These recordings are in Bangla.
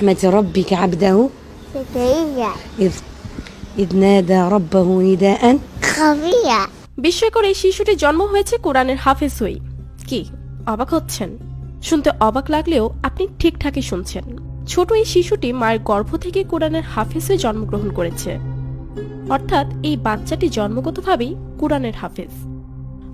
رحمة ربك عبده زكريا إذ إذ نادى ربه نداء خفيا বিস্ময়কর এই শিশুটির জন্ম হয়েছে কোরআনের হাফেজ হই কি অবাক হচ্ছেন শুনতে অবাক লাগলেও আপনি ঠিকঠাকই শুনছেন ছোট এই শিশুটি মায়ের গর্ভ থেকে কোরআনের হাফেজ হয়ে জন্মগ্রহণ করেছে অর্থাৎ এই বাচ্চাটি জন্মগতভাবেই কোরআনের হাফেজ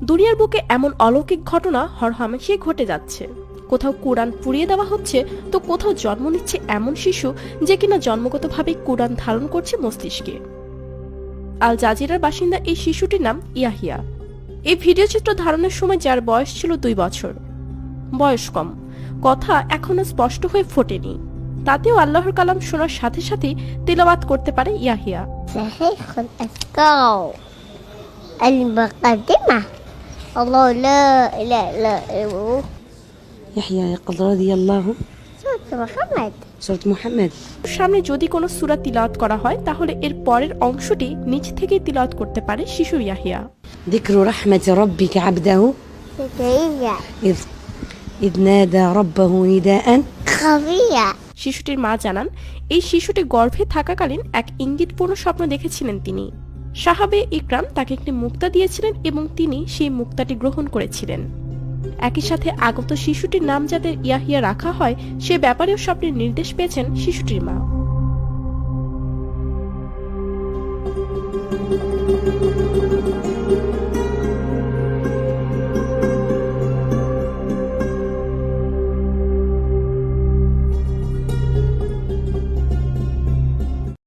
দুনিয়ার বুকে এমন অলৌকিক ঘটনা হরহামেশাই ঘটে যাচ্ছে কোথাও কোরআন পুড়িয়ে দেওয়া হচ্ছে তো কোথাও জন্ম নিচ্ছে এমন শিশু যে কিনা জন্মগতভাবেই কোরআন ধারণ করছে মস্তিষ্কে আল জাজিরার বাসিন্দা এই শিশুটির নাম ইয়াহিয়া এই ভিডিও চিত্র ধারণের সময় যার বয়স ছিল দুই বছর বয়স কম কথা এখনো স্পষ্ট হয়ে ফোটেনি তাতেও আল্লাহর কালাম শোনার সাথে সাথেই তেলাওয়াত করতে পারে ইয়াহিয়া صحيح الأذكار المقدمة الله لا إله إلا هو يحيى يقظ رضي الله سورة محمد سورة محمد সামনে যদি কোনো সূরা তিলাওয়াত করা হয় তাহলে এর পরের অংশটি নিচ থেকেই তিলাওয়াত করতে পারে শিশু ইয়াহিয়া ذكر رحمة ربك عبده زكريا إذ إذ نادى ربه نداء خفيا শিশুটির মা জানান এই শিশুটি গর্ভে থাকাকালীন এক ইঙ্গিতপূর্ণ স্বপ্ন দেখেছিলেন তিনি সাহাবে ইকরাম তাকে একটি মুক্তা দিয়েছিলেন এবং তিনি সেই মুক্তাটি গ্রহণ করেছিলেন একই সাথে আগত শিশুটির নাম যাদের ইয়াহিয়া রাখা হয়, সে ব্যাপারেও স্বপ্নের নির্দেশ পেয়েছেন শিশুটির মা।